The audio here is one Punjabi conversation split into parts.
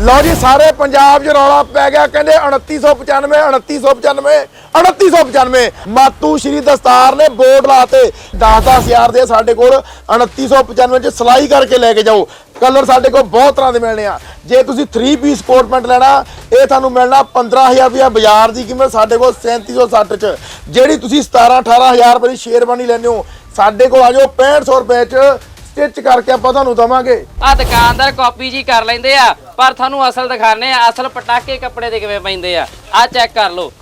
ਲਓ ਜੀ, ਸਾਰੇ ਪੰਜਾਬ 'ਚ ਰੌਲਾ ਪੈ ਗਿਆ, ਕਹਿੰਦੇ 2995 2995 2995 ਮਾਤੂ ਸ਼੍ਰੀ ਦਸਤਾਰ ਨੇ ਬੋਰਡ ਲਾਤੇ 10-10 ਹਜ਼ਾਰ ਦੇ ਸਾਡੇ ਕੋਲ 2995 ਚ ਸਿਲਾਈ ਕਰਕੇ ਲੈ ਕੇ ਜਾਓ। ਕਲਰ ਸਾਡੇ ਕੋਲ ਬਹੁਤ ਤਰ੍ਹਾਂ ਦੇ ਮਿਲਣੇ ਆ। ਜੇ ਤੁਸੀਂ 3 ਪੀਸ ਕੋਟ ਪੈਂਟ ਲੈਣਾ, ਇਹ ਤੁਹਾਨੂੰ ਮਿਲਣਾ 15000 ਰੁਪਇਆ ਬਾਜ਼ਾਰ ਦੀ ਕੀਮਤ ਸਾਡੇ ਕੋਲ 3760 ਚ। ਜਿਹੜੀ ਤੁਸੀਂ 17 18000 ਰੁਪਏ ਦੀ ਸ਼ੇਰਵਾਨੀ ਲੈਂਦੇ ਹੋ, ਸਾਡੇ ਕੋਲ ਆ ਜਾਓ 6500 ਰੁਪਏ ਚ ਸਟਿਚ ਕਰਕੇ ਆਪਾਂ ਤੁਹਾਨੂੰ ਦਵਾਂਗੇ। ਆ ਦੁਕਾਨਦਾਰ ਕਾਪੀ ਜੀ ਕਰ ਲੈਂਦੇ ਆ, ਪਰ ਤੁਹਾਨੂੰ ਅਸਲ ਦਿਖਾਣੇ ਆ, ਅਸਲ ਪਟਾਕੇ ਕੱਪੜੇ ਦੇ ਕਿਵੇਂ ਪੈਂਦੇ ਆ। ਆ ਚੈੱਕ ਕਰ ਲਓ।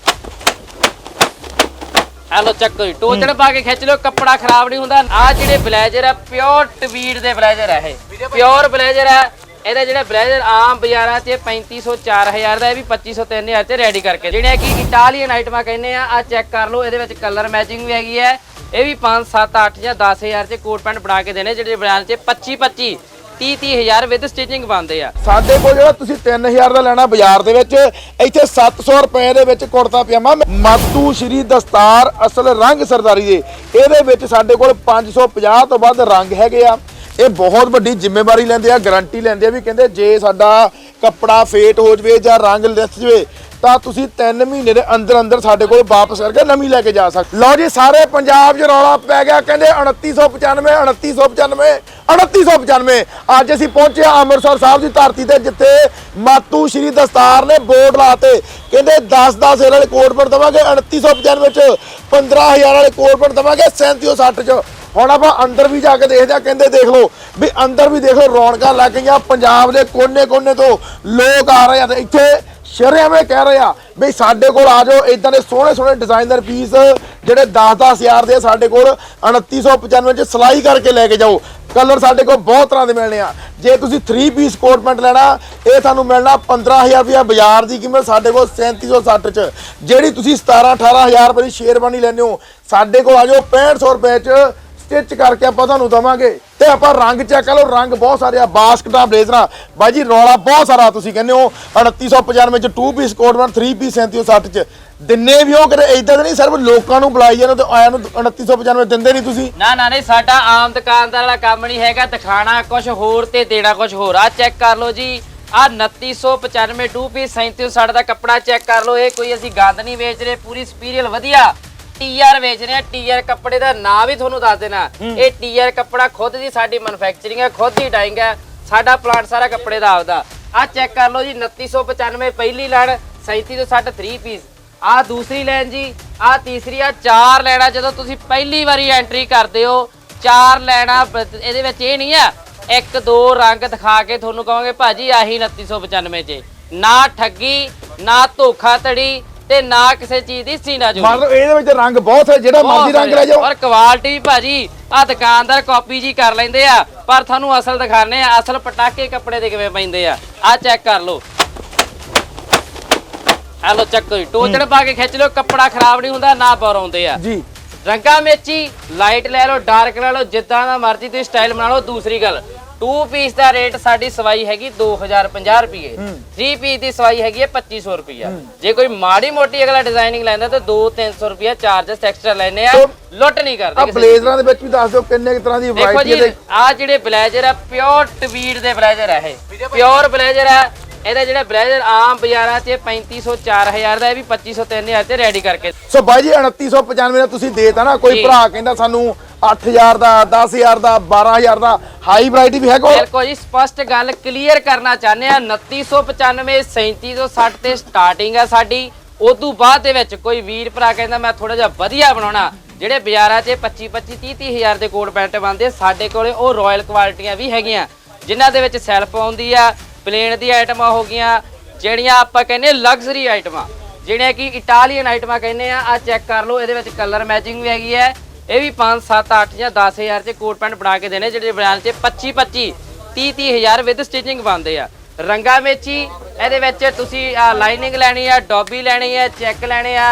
ਆ ਲੋ ਚੱਕ ਕੋਈ ਟੋਚਣ ਪਾ ਕੇ ਖਿੱਚ ਲਿਓ, ਕੱਪੜਾ ਖਰਾਬ ਨਹੀਂ ਹੁੰਦਾ। ਆ ਜਿਹੜੇ ਬਲੇਜ਼ਰ ਆ ਪਿਓਰ ਟਵੀਡ ਦੇ ਬਲੇਜ਼ਰ ਆ ਇਹ। ਪਿਓਰ ਬਲੇਜ਼ਰ ਆ। ਇਹਦਾ ਜਿਹੜਾ ਬਲੇਜ਼ਰ ਆਮ ਬਾਜ਼ਾਰਾਂ 'ਚ 3500 4000 ਦਾ, ਇਹ ਵੀ 2500 3000 'ਚ ਰੈਡੀ ਕਰਕੇ। ਜਿਹੜੇ ਕਿ ਇਟਾਲੀਅਨ ਆਈਟਮਾਂ ਕਹਿੰਦੇ ਆ ਆ ਚੈੱਕ ਕਰ ਲਓ। ਇਹਦੇ ਵਿੱਚ ਕਲਰ ਮੈਚਿੰਗ ਵੀ ਹੈਗੀ ਹੈ ਇਹ ਵੀ 5 7 8 ਜਾਂ 10000 'ਚ ਕੋਟ ਪੈਂਟ ਬਣਾ ਕੇ ਦੇਣੇ, ਜਿਹੜੇ ਬ੍ਰਾਂਡ 'ਚ 25 25 30 30000 ਵਿਦ ਸਟਿਚਿੰਗ ਬਣਦੇ ਆ। ਸਾਡੇ ਕੋਲ ਜਿਹੜਾ ਤੁਸੀਂ 3000 ਦਾ ਲੈਣਾ ਬਾਜ਼ਾਰ ਦੇ ਵਿੱਚ, ਇੱਥੇ 700 ਰੁਪਏ ਦੇ ਵਿੱਚ ਕੁੜਤਾ ਪਜਾਮਾ, ਮਾਤੂ ਸ਼੍ਰੀ ਦਸਤਾਰ ਅਸਲ ਰੰਗ ਸਰਦਾਰੀ ਦੇ। ਇਹਦੇ ਵਿੱਚ ਸਾਡੇ ਕੋਲ 550 ਤੋਂ ਵੱਧ ਰੰਗ ਹੈਗੇ ਆ। ਇਹ ਬਹੁਤ ਵੱਡੀ ਜ਼ਿੰਮੇਵਾਰੀ ਲੈਂਦੇ ਆ, ਗਾਰੰਟੀ ਲੈਂਦੇ ਆ ਵੀ ਕਹਿੰਦੇ ਜੇ ਸਾਡਾ ਕੱਪੜਾ ਫੇਟ ਹੋ ਜਵੇ ਜਾਂ ਰੰਗ ਲਿਸ ਜਵੇ ਤਾਂ ਤੁਸੀਂ 3 ਮਹੀਨੇ ਦੇ ਅੰਦਰ ਅੰਦਰ ਸਾਡੇ ਕੋਲ ਵਾਪਸ ਕਰਕੇ ਨਵੀਂ ਲੈ ਕੇ ਜਾ ਸਕਦੇ ਲਓ ਜੀ, ਸਾਰੇ ਪੰਜਾਬ 'ਚ ਰੌਲਾ ਪੈ ਗਿਆ, ਕਹਿੰਦੇ 2995 2995 2995 ਅੱਜ ਅਸੀਂ ਪਹੁੰਚੇ ਹਾਂ ਅੰਮ੍ਰਿਤਸਰ ਸਾਹਿਬ ਦੀ ਧਰਤੀ ਤੇ, ਜਿੱਥੇ ਮਾਤੂ ਸ਼੍ਰੀ ਦਸਤਾਰ ਨੇ ਬੋਰਡ ਲਾਤੇ। ਕਹਿੰਦੇ 10 10 ਵਾਲੇ ਕੋਡ ਪਰ ਦਵਾਂਗੇ 2995 ਚ 15000 ਵਾਲੇ ਕੋਡ ਪਰ ਦਵਾਂਗੇ 3760 ਚ। ਹੁਣ ਆਪਾਂ ਅੰਦਰ ਵੀ ਜਾ ਕੇ ਦੇਖਦੇ ਆ ਕਹਿੰਦੇ ਦੇਖ ਲਓ, ਵੀ ਅੰਦਰ ਵੀ ਦੇਖ ਲਓ, ਰੌਣਕਾਂ ਲੱਗ ਗਈਆਂ, ਪੰਜਾਬ ਦੇ ਕੋਨੇ-ਕੋਨੇ ਤੋਂ ਲੋਕ ਆ ਰਹੇ ਆ ਤੇ ਇੱਥੇ ਸ਼ਰਿਆਵੇਂ ਕਹਿ ਰਿਹਾ ਆ ਵੀ ਸਾਡੇ ਕੋਲ ਆ ਜਾਓ ਇਦਾਂ ਦੇ ਸੋਹਣੇ ਸੋਹਣੇ ਡਿਜ਼ਾਈਨਰ ਪੀਸ ਜਿਹੜੇ 10-10 ਹਜ਼ਾਰ ਦੇ ਸਾਡੇ ਕੋਲ 2995 ਚ ਸਿਲਾਈ ਕਰਕੇ ਲੈ ਕੇ ਜਾਓ। ਕਲਰ ਸਾਡੇ ਕੋਲ ਬਹੁਤ ਤਰ੍ਹਾਂ ਦੇ ਮਿਲਣੇ ਆ। ਜੇ ਤੁਸੀਂ 3 ਪੀਸ ਕੋਟ ਪੈਂਟ ਲੈਣਾ, ਇਹ ਤੁਹਾਨੂੰ ਮਿਲਣਾ 15000 ਰੁਪਇਆ ਬਾਜ਼ਾਰ ਦੀ ਕੀਮਤ ਸਾਡੇ ਕੋਲ 3760 ਚ। ਜਿਹੜੀ ਤੁਸੀਂ 17 18000 ਰੁਪਏ ਦੀ ਸ਼ੇਰਵਾਨੀ ਲੈਂਦੇ ਹੋ, ਸਾਡੇ ਕੋਲ ਆ ਜਾਓ 6500 ਰੁਪਏ ਚ ਸਟਿਚ ਕਰਕੇ ਆਪਾਂ ਤੁਹਾਨੂੰ ਦਵਾਂਗੇ। ਤੇ ਆਪਾਂ ਰੰਗ ਚੈੱਕ ਕਰ ਲਓ, ਰੰਗ ਬਹੁਤ ਸਾਰੇ ਆ ਬਾਸਕਟਾਂ ਬਲੇਜ਼ਰਾਂ ਬਾਈ ਜੀ, ਰੌਲਾ ਬਹੁਤ ਸਾਰਾ ਤੁਸੀਂ ਕਹਿੰਦੇ ਹੋ। 2995 ਚ 2 ਪੀਸ ਕੋਟ 3 ਪੀਸ 3760 ਚ। ਦਿੰਨੇ ਵੀ ਹੋ ਕਿਤੇ ਇਦਾਂ ਨਹੀਂ, ਸਿਰਫ ਲੋਕਾਂ ਨੂੰ ਬੁਲਾਈ ਜਾਂਦੇ ਤੇ ਆਇਆਂ ਨੂੰ 2995 ਦਿੰਦੇ ਨਹੀਂ ਤੁਸੀਂ? ਨਾ ਨਾ, ਨਹੀਂ, ਸਾਡਾ ਆਮ ਦੁਕਾਨਦਾਰ ਵਾਲਾ ਕੰਮ ਨਹੀਂ ਹੈਗਾ। ਦਿਖਾਣਾ ਕੁਝ ਹੋਰ ਤੇ ਦੇਣਾ ਕੁਝ ਹੋਰ। ਆ ਚੈੱਕ ਕਰ ਲਓ ਜੀ। ਆ 2995 2 ਪੀਸ 3760 ਦਾ ਕੱਪੜਾ ਚੈੱਕ ਕਰ ਲਓ। ਇਹ ਕੋਈ ਅਸੀਂ ਗੰਦ ਨਹੀਂ ਵੇਚ ਰਹੇ, ਪੂਰੀ ਸਪੀਰੀਅਲ ਵਧੀਆ। ਟੀਆਰ ਵੇਚ ਰਹੇ ਆ ਟੀਆਰ ਕੱਪੜੇ ਦਾ ਨਾਂ ਵੀ ਤੁਹਾਨੂੰ ਦੱਸ ਦੇਣਾ। ਇਹ ਟੀਆਰ ਕੱਪੜਾ ਖੁਦ ਦੀ ਸਾਡੀ ਮੈਨੂਫੈਕਚਰਿੰਗ ਹੈ ਖੁਦ ਦੀ ਡਾਈਂਗ ਹੈ। ਸਾਡਾ ਪਲਾਂਟ ਸਾਰਾ ਕੱਪੜੇ ਦਾ ਆਪਦਾ। ਆ ਚੈੱਕ ਕਰ ਲਓ ਜੀ 2995 ਪਹਿਲੀ ਲਾਈਨ 3760 3 ਪੀਸ ਆ ਦੂਸਰੀ ਲਾਈਨ ਜੀ ਆ ਤੀਸਰੀ ਆ ਚਾਰ ਲੈਣਾ ਜਦੋਂ ਤੁਸੀਂ ਪਹਿਲੀ ਵਾਰੀ ਐਂਟਰੀ ਕਰਦੇ ਹੋ ਚਾਰ ਲੈਣਾ ਇਹਦੇ ਵਿੱਚ ਇਹ ਨਹੀਂ ਆ ਇੱਕ ਦੋ ਰੰਗ ਦਿਖਾ ਕੇ ਤੁਹਾਨੂੰ ਕਹਾਂਗੇ ਭਾਜੀ ਆਹੀ 2995 ਚ। ਨਾ ਠੱਗੀ ਨਾ ਧੋਖਾ ਧੜੀ ਤੇ ਨਾ ਕਿਸੇ ਚੀਜ਼ ਦੀ ਸੀਨਾ ਜੋ ਮਤਲਬ ਇਹਦੇ ਵਿੱਚ ਰੰਗ ਬਹੁਤ ਹੈ ਜਿਹੜਾ ਮਰਜ਼ੀ ਰੰਗ ਲੈ ਜਾਓ। ਔਰ ਕੁਆਲਿਟੀ ਭਾਜੀ ਆ ਦੁਕਾਨਦਾਰ ਕਾਪੀ ਜੀ ਕਰ ਲੈਂਦੇ ਆ ਪਰ ਤੁਹਾਨੂੰ ਅਸਲ ਦਿਖਾਣੇ ਆ ਅਸਲ ਪਟਾਕੇ ਕੱਪੜੇ ਦੇ ਕਿਵੇਂ ਪੈਂਦੇ ਆ। ਆ ਚੈੱਕ ਕਰ ਲਓ। ਆ ਲੋ ਚੱਕ ਕੋਈ ਟੋਚਣ ਪਾ ਕੇ ਖਿੱਚ ਲਿਓ ਕੱਪੜਾ ਖਰਾਬ ਨਹੀਂ ਹੁੰਦਾ ਨਾ ਬੌਰ ਆਉਂਦੇ ਆ। ਜੀ। ਰੰਗਾ ਮੇਚੀ ਲਾਈਟ ਲੈ ਲਓ ਡਾਰਕ ਲੈ ਲਓ ਜਿੱਦਾਂ ਦਾ ਮਰਜ਼ੀ ਤੁਸੀਂ ਸਟਾਈਲ ਬਣਾ ਲਓ ਦੂਸਰੀ ਗੱਲ। 2 ਪੀਸ ਦਾ ਰੇਟ ਸਾਡੀ ਸਵਾਈ ਹੈਗੀ 2050 ਰੁਪਏ 3 ਪੀਸ ਦੀ ਸਵਾਈ ਹੈਗੀ ਹੈ 2500 ਰੁਪਏ ਜੇ ਕੋਈ ਮਾੜੀ ਮੋਟੀ ਅਗਲਾ ਡਿਜ਼ਾਈਨਿੰਗ ਲੈਂਦਾ ਤਾਂ 2-300 ਰੁਪਏ ਚਾਰजेस ਐਕਸਟਰਾ ਲੈਨੇ ਆ। ਤੋ ਲੁੱਟ ਨਹੀਂ ਆ ਕਰਦੇ ਕਿਸੇ ਬਲੇਜ਼ਰਾਂ ਦੇ ਵਿੱਚ ਵੀ ਦੱਸ ਦਿਓ ਕਿੰਨੇ ਕੁ ਤਰ੍ਹਾਂ ਦੀ ਵੈਰਾਈਟੀ ਹੈ ਆ ਜਿਹੜੇ ਬਲੇਜ਼ਰ ਆ ਪਿਓਰ ਟਵੀਡ ਦੇ ਬਲੇਜ਼ਰ ਆ ਇਹ। ਪਿਓਰ ਬਲੇਜ਼ਰ ਆ। ਇਹਦਾ ਜਿਹੜਾ ਬਲੇਜ਼ਰ ਆਮ ਬਾਜ਼ਾਰਾਂ 'ਚ 3500 4000 ਦਾ ਇਹ ਵੀ 2500 3000 'ਚ ਰੈਡੀ ਕਰਕੇ। ਸੋ ਬਾਈ ਜੀ 2995 ਦਾ ਤੁਸੀਂ ਦੇਤਾ ਨਾ ਕੋਈ। ਭਰਾ ਕਹਿੰਦਾ ਸਾਨੂੰ 8000 ਦਾ 10000 ਦਾ 12000 ਦਾ ਹਾਈ ਵੈਰਾਈਟੀ ਵੀ ਹੈ ਕੋਲ? ਬਿਲਕੁਲ ਜੀ, ਸਪਸ਼ਟ ਗੱਲ ਕਲੀਅਰ ਕਰਨਾ ਚਾਹੁੰਦੇ ਆ 2995 3760 ਤੇ ਸਟਾਰਟਿੰਗ ਆ ਸਾਡੀ। ਉਦੋਂ ਬਾਅਦ ਦੇ ਵਿੱਚ ਕੋਈ ਵੀਰ ਭਰਾ ਕਹਿੰਦਾ, ਮੈਂ ਥੋੜਾ ਜਿਹਾ ਵਧੀਆ ਬਣਾਉਣਾ। ਜਿਹੜੇ ਬਾਜ਼ਾਰਾਂ 'ਚ 25 25 30 30 ਹਜ਼ਾਰ ਦੇ ਕੋਟ ਪੈਂਟ ਬਣਦੇ ਸਾਡੇ ਕੋਲੇ ਉਹ ਰਾਇਲ ਕੁਆਲਿਟੀਆਂ ਵੀ ਹੈਗੀਆਂ, ਜਿਨ੍ਹਾਂ ਦੇ ਵਿੱਚ ਸੈਲਫ ਆਉਂਦੀ ਆ ਪਲੇਨ ਦੀ ਆਈਟਮਾਂ ਹੋ ਗਈਆਂ, ਜਿਹੜੀਆਂ ਆਪਾਂ ਕਹਿੰਦੇ ਲਗਜ਼ਰੀ ਆਈਟਮਾਂ ਜਿਹੜੀਆਂ ਕਿ ਇਟਾਲੀਅਨ ਆਈਟਮਾਂ ਕਹਿੰਦੇ ਆ ਆ ਚੈੱਕ ਕਰ ਲਓ, ਇਹਦੇ ਵਿੱਚ ਕਲਰ ਮੈਚਿੰਗ ਵੀ ਹੈਗੀ ਹੈ। ਇਹ ਵੀ 5 7 8 ਜਾਂ 10000 ਚ ਕੋਟ ਪੈਂਟ ਬਣਾ ਕੇ ਦੇਣੇ, ਜਿਹੜੇ ਬ੍ਰਾਂਡ 'ਚ 25 25 30 30000 ਵਿਦ ਸਟਿਚਿੰਗ ਬਣਦੇ ਆ। ਰੰਗਾ ਮੇਚੀ ਇਹਦੇ ਵਿੱਚ ਤੁਸੀਂ ਆ ਲਾਈਨਿੰਗ ਲੈਣੀ ਆ, ਡੌਬੀ ਲੈਣੀ ਆ, ਚੈੱਕ ਲੈਣੇ ਆ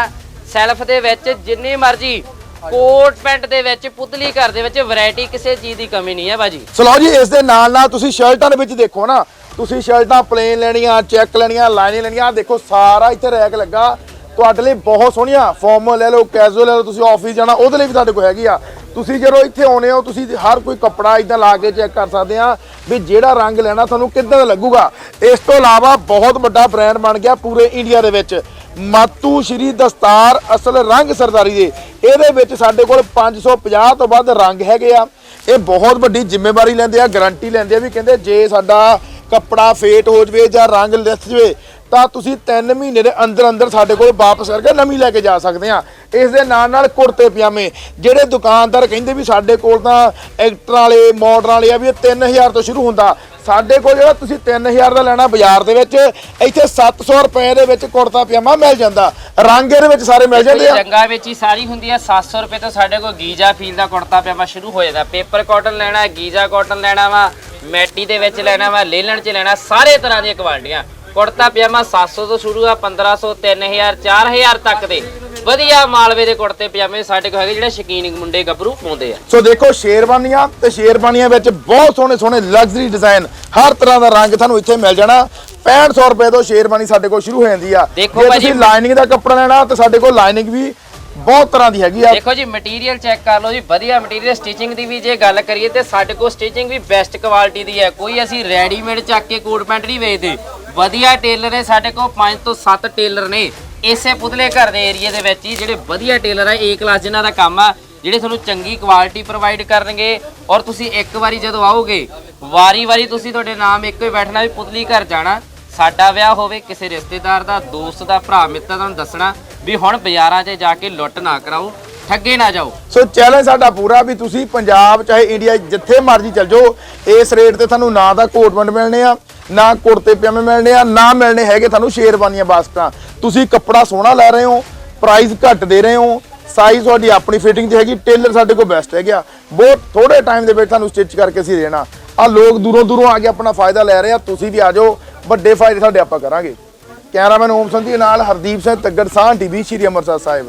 ਸੈਲਫ ਦੇ ਵਿੱਚ ਜਿੰਨੀ ਮਰਜ਼ੀ ਕੋਟ ਪੈਂਟ ਦੇ ਵਿੱਚ, ਪੁਤਲੀ ਘਰ ਦੇ ਵਿੱਚ ਵੈਰਾਈਟੀ ਕਿਸੇ ਚੀਜ਼ ਦੀ ਕਮੀ ਨਹੀਂ ਹੈ ਬਾਜੀ ਸੋ ਲਓ ਜੀ, ਇਸ ਦੇ ਨਾਲ ਨਾਲ ਤੁਸੀਂ ਸ਼ਰਟਾਂ ਦੇ ਵਿੱਚ ਦੇਖੋ ਨਾ, ਤੁਸੀਂ ਸ਼ਰਟਾਂ ਪਲੇਨ ਲੈਣੀਆਂ, ਚੈੱਕ ਲੈਣੀਆਂ ਲਾਈਨਿੰਗ ਲੈਣੀਆਂ ਦੇਖੋ, ਸਾਰਾ ਇੱਥੇ ਰੈਕ ਲੱਗਾ। ਤੁਹਾਡੇ ਲਈ ਬਹੁਤ ਸੋਹਣੀਆਂ ਫਾਰਮਲ ਲੈ ਲਓ ਕੈਜੂਅਲ ਲੈ ਲਓ, ਤੁਸੀਂ ਆਫਿਸ ਜਾਣਾ, ਉਹਦੇ ਲਈ ਵੀ ਤੁਹਾਡੇ ਕੋਲ ਹੈਗੀ ਆ। ਤੁਸੀਂ ਜਦੋਂ ਇੱਥੇ ਆਉਨੇ ਹੋ, ਤੁਸੀਂ ਹਰ ਕੋਈ ਕੱਪੜਾ ਇਦਾਂ ਲਾ ਕੇ ਚੈੱਕ ਕਰ ਸਕਦੇ ਆ ਵੀ ਜਿਹੜਾ ਰੰਗ ਲੈਣਾ ਤੁਹਾਨੂੰ ਕਿੱਦਾਂ ਦਾ ਲੱਗੂਗਾ। ਇਸ ਤੋਂ ਇਲਾਵਾ ਬਹੁਤ ਵੱਡਾ ਬ੍ਰਾਂਡ ਬਣ ਗਿਆ ਪੂਰੇ ਇੰਡੀਆ ਦੇ ਵਿੱਚ, ਮਾਤੂ ਸ਼੍ਰੀ ਦਸਤਾਰ ਅਸਲ ਰੰਗ ਸਰਦਾਰੀ ਦੇ। ਇਹਦੇ ਵਿੱਚ ਸਾਡੇ ਕੋਲ 550 ਤੋਂ ਵੱਧ ਰੰਗ ਹੈਗੇ ਆ। ਇਹ ਬਹੁਤ ਵੱਡੀ ਜ਼ਿੰਮੇਵਾਰੀ ਲੈਂਦੇ ਆ ਗਾਰੰਟੀ ਲੈਂਦੇ ਆ ਵੀ ਕਹਿੰਦੇ ਜੇ ਸਾਡਾ ਕੱਪੜਾ ਫੇਟ ਹੋ ਜਵੇ ਜਾਂ ਰੰਗ ਲਿਸ ਜਵੇ ਤਾਂ ਤੁਸੀਂ 3 ਮਹੀਨੇ ਦੇ ਅੰਦਰ ਅੰਦਰ ਸਾਡੇ ਕੋਲ ਵਾਪਸ ਕਰਕੇ ਨਵੀਂ ਲੈ ਕੇ ਜਾ ਸਕਦੇ ਆ ਇਸ ਦੇ ਨਾਲ ਨਾਲ ਕੁੜਤੇ ਪਜਾਮੇ, ਜਿਹੜੇ ਦੁਕਾਨਦਾਰ ਕਹਿੰਦੇ ਵੀ ਸਾਡੇ ਕੋਲ ਤਾਂ ਐਕਟਰ ਵਾਲੇ ਮਾਡਰਨ ਵਾਲੇ ਆ ਵੀ ਇਹ 3000 ਤੋਂ ਸ਼ੁਰੂ ਹੁੰਦਾ। ਸਾਡੇ ਕੋਲ ਜਿਹੜਾ ਤੁਸੀਂ 3000 ਦਾ ਲੈਣਾ ਬਾਜ਼ਾਰ ਦੇ ਵਿੱਚ, ਇੱਥੇ 700 ਰੁਪਏ ਦੇ ਵਿੱਚ ਕੁੜਤਾ ਪਜਾਮਾ ਮਿਲ ਜਾਂਦਾ। ਰੰਗ ਇਹਦੇ ਵਿੱਚ ਸਾਰੇ ਮਿਲ ਜਾਂਦੇ ਆ। ਰੰਗਾਂ ਵਿੱਚ ਹੀ ਸਾਰੀ ਹੁੰਦੀ ਹੈ 700 ਰੁਪਏ ਤੋਂ ਸਾਡੇ ਕੋਲ ਗੀਜਾ ਫੀਲ ਦਾ ਕੁੜਤਾ ਪਜਾਮਾ ਸ਼ੁਰੂ ਹੋ ਜਾਂਦਾ। ਪੇਪਰ ਕਾਟਨ ਲੈਣਾ, ਗੀਜਾ ਕਾਟਨ ਲੈਣਾ ਵਾ, ਮੈਟੀ ਦੇ ਵਿੱਚ ਲੈਣਾ ਵਾ, ਲੇਲਣ ਚ ਲੈਣਾ, ਸਾਰੇ ਤਰ੍ਹਾਂ ਦੀਆਂ ਕੁਆਲਿਟੀਆਂ। ਕੁੜਤਾ ਪਜਾਮਾ 700 ਤੋਂ ਸ਼ੁਰੂ ਆ 1500 3000 4000 ਤੱਕ ਦੇ। ਵਧੀਆ ਮਾਲਵੇ ਦੇ ਕੁੜਤੇ ਪਜਾਮੇ ਸਾਡੇ ਕੋਲ ਹੈਗੇ ਜਿਹੜੇ ਸ਼ਕੀਨ ਮੁੰਡੇ ਗੱਭਰੂ ਪਾਉਂਦੇ ਆ। ਸੋ ਦੇਖੋ ਸ਼ੇਰਵਾਨੀਆਂ ਤੇ ਸ਼ੇਰਵਾਨੀਆਂ ਵਿੱਚ ਬਹੁਤ ਸੋਹਣੇ ਸੋਹਣੇ ਲਗਜ਼ਰੀ ਡਿਜ਼ਾਈਨ ਹਰ ਤਰ੍ਹਾਂ ਦਾ ਰੰਗ ਤੁਹਾਨੂੰ ਇੱਥੇ ਮਿਲ ਜਾਣਾ। 6500 ਰੁਪਏ ਤੋਂ ਸ਼ੇਰਵਾਨੀ ਸਾਡੇ ਕੋਲ ਸ਼ੁਰੂ ਹੋ ਜਾਂਦੀ ਆ। ਦੇਖੋ ਜੇ ਭਾਜੀ- ਤੁਸੀਂ ਲਾਈਨਿੰਗ ਦਾ ਕੱਪੜਾ ਲੈਣਾ ਤਾਂ ਸਾਡੇ ਕੋਲ ਲਾਈਨਿੰਗ ਵੀ ਬਹੁਤ ਤਰ੍ਹਾਂ ਦੀ ਹੈਗੀ ਆ। ਦੇਖੋ ਜੀ ਮਟੀਰੀਅਲ ਚੈੱਕ ਕਰ ਲਓ ਜੀ ਵਧੀਆ ਮਟੀਰੀਅਲ ਸਟਿਚਿੰਗ ਦੀ ਵੀ ਜੇ ਗੱਲ ਕਰੀਏ ਤੇ ਸਾਡੇ ਕੋਲ ਸਟਿਚਿੰਗ ਵੀ ਬੈਸਟ ਕੁਆਲਿਟੀ ਦੀ ਹੈ। ਕੋਈ ਅਸੀਂ ਰੈਡੀਮੇਡ ਚੱਕ ਕੇ ਕੋਟ ਪੈਂਟ ਨਹੀਂ ਵੇਚਦੇ। ਵਧੀਆ ਟੇਲਰ ਨੇ ਸਾਡੇ ਕੋਲ 5 ਤੋਂ 7 ਟੇਲਰ ਨੇ। ਇਸੇ ਪੁਤਲੇ ਘਰ ਦੇ ਏਰੀਆ ਦੇ ਵਿੱਚ ਹੀ ਜਿਹੜੇ ਵਧੀਆ ਟੇਲਰ ਆ ਏ ਕਲਾਸ ਜਿਨ੍ਹਾਂ ਦਾ ਕੰਮ ਆ, ਜਿਹੜੇ ਤੁਹਾਨੂੰ ਚੰਗੀ ਕੁਆਲਿਟੀ ਪ੍ਰੋਵਾਈਡ ਕਰਨਗੇ। ਔਰ ਤੁਸੀਂ ਇੱਕ ਵਾਰੀ ਜਦੋਂ ਆਓਗੇ, ਵਾਰੀ-ਵਾਰੀ ਤੁਸੀਂ ਤੁਹਾਡੇ ਨਾਮ ਇੱਕੋ ਹੀ ਬੈਠਣਾ ਵੀ ਪੁਤਲੀ ਘਰ ਜਾਣਾ। ਸਾਡਾ ਵਿਆਹ ਹੋਵੇ ਕਿਸੇ ਰਿਸ਼ਤੇਦਾਰ ਦਾ, ਦੋਸਤ ਦਾ, ਭਰਾ, ਮਿੱਤਰ ਤੁਹਾਨੂੰ ਦੱਸਣਾ ਵੀ ਹੁਣ ਬਾਜ਼ਾਰਾਂ 'ਚ ਜਾ ਕੇ ਲੁੱਟ ਨਾ ਕਰਾਓ। ਠੱਗੇ ਨਾ ਜਾਓ। ਸੋ ਚੈਲੰਜ ਸਾਡਾ ਪੂਰਾ ਵੀ ਤੁਸੀਂ ਪੰਜਾਬ ਚਾਹੇ ਇੰਡੀਆ ਜਿੱਥੇ ਮਰਜ਼ੀ ਚੱਲ ਜਾਓ, ਇਸ ਰੇਟ ਤੇ ਤੁਹਾਨੂੰ ਨਾ ਤਾਂ ਕੋਟ ਮਿਲਣੇ ਆ, ਨਾ ਕੁੜਤੇ ਪਜਾਮੇ ਮਿਲਣੇ ਆ, ਨਾ ਮਿਲਣੇ ਹੈਗੇ ਤੁਹਾਨੂੰ ਸ਼ੇਰਵਾਨੀਆਂ ਬਾਸਕਟਾਂ। ਤੁਸੀਂ ਕੱਪੜਾ ਸੋਹਣਾ ਲੈ ਰਹੇ ਹੋ ਪ੍ਰਾਈਸ ਘੱਟ ਦੇ ਰਹੇ ਹੋ ਸਾਈਜ਼ ਤੁਹਾਡੀ ਆਪਣੀ ਫਿਟਿੰਗ 'ਚ ਹੈਗੀ ਟੇਲਰ ਸਾਡੇ ਕੋਲ ਬੈਸਟ ਹੈਗਾ ਬਹੁਤ ਥੋੜੇ ਟਾਈਮ ਦੇ ਵਿੱਚ ਤੁਹਾਨੂੰ ਸਟਿਚ ਕਰਕੇ ਅਸੀਂ ਦੇਣਾ। ਆ ਲੋਕ ਦੂਰੋਂ ਦੂਰੋਂ ਆ ਕੇ ਆਪਣਾ ਫਾਇਦਾ ਲੈ ਰਹੇ ਆ, ਤੁਸੀਂ ਵੀ ਆ ਜਾਓ, ਵੱਡੇ ਫਾਇਦੇ ਤੁਹਾਡੇ ਆਪਾਂ ਕਰਾਂਗੇ। ਕੈਮਰਾਮੈਨ ਓਮ ਸੰਧੀ ਨਾਲ ਹਰਦੀਪ ਸਿੰਘ ਤੱਗੜ ਸਾਹ ਟੀਵੀ, ਸ਼੍ਰੀ ਅੰਮ੍ਰਿਤਸਰ ਸਾਹਿਬ।